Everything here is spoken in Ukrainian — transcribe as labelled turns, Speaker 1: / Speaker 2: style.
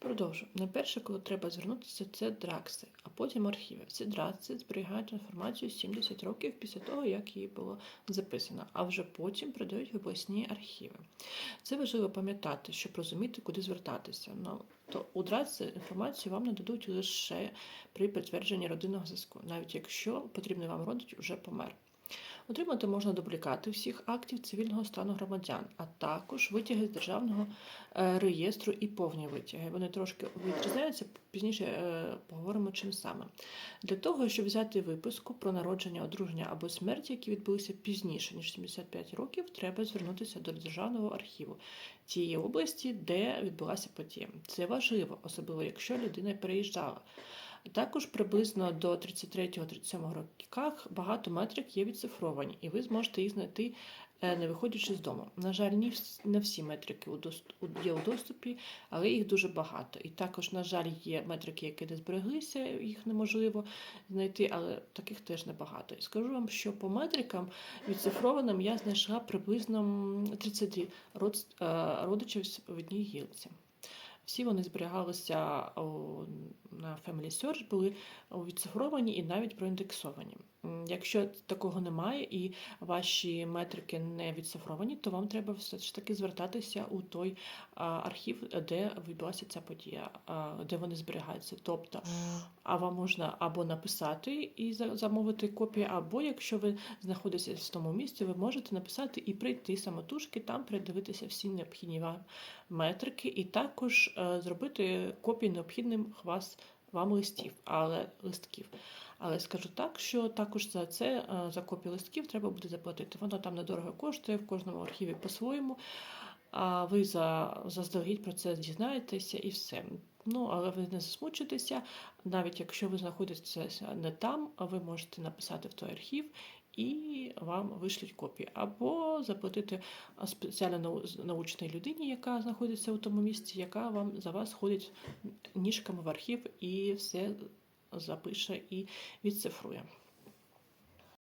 Speaker 1: Продовжу. Найперше, коли треба звернутися, це дракси, а потім архіви. Ці дракси зберігають інформацію 70 років після того, як її було записано, а вже потім передають в обласні архіви. Це важливо пам'ятати, щоб розуміти, куди звертатися. Ну, то у дракси інформацію вам нададуть лише при підтвердженні родинного зв'язку, навіть якщо потрібний вам родич вже помер. Отримати можна дублікати всіх актів цивільного стану громадян, а також витяги з державного е, реєстру і повні витяги. Вони трошки відрізняються. Пізніше е, поговоримо чим саме. Для того, щоб взяти виписку про народження, одруження або смерть, які відбулися пізніше ніж 75 років, треба звернутися до державного архіву тієї області, де відбулася подія. Це важливо, особливо якщо людина переїжджала. Також приблизно до 33-37 роках багато метрик є відцифровані, і ви зможете їх знайти, е, не виходячи з дому. На жаль, не всі метрики є у доступі, але їх дуже багато. І також, на жаль, є метрики, які не збереглися, їх неможливо знайти, але таких теж небагато. І скажу вам, що по метрикам відцифрованим я знайшла приблизно м, 32 род- е, родичів в одній гілці. Всі вони зберігалися на Family Search, були відцифровані і навіть проіндексовані. Якщо такого немає і ваші метрики не відцифровані, то вам треба все ж таки звертатися у той архів, де відбулася ця подія, де вони зберігаються. Тобто, а вам можна або написати і замовити копію, або якщо ви знаходитесь в тому місці, ви можете написати і прийти самотужки, там передивитися всі необхідні вам метрики, і також е, зробити копії необхідним вас вам листів, але листків. Але скажу так, що також за це е, за копію листків треба буде заплатити. Воно там недорого коштує в кожному архіві по-своєму. А ви за заздалегідь про це дізнаєтеся і все. Ну, але ви не засмучитеся, навіть якщо ви знаходитеся не там, ви можете написати в той архів і вам вишлють копії. Або заплатити спеціально научної людині, яка знаходиться у тому місці, яка вам за вас ходить ніжками в архів і все запише і відцифрує.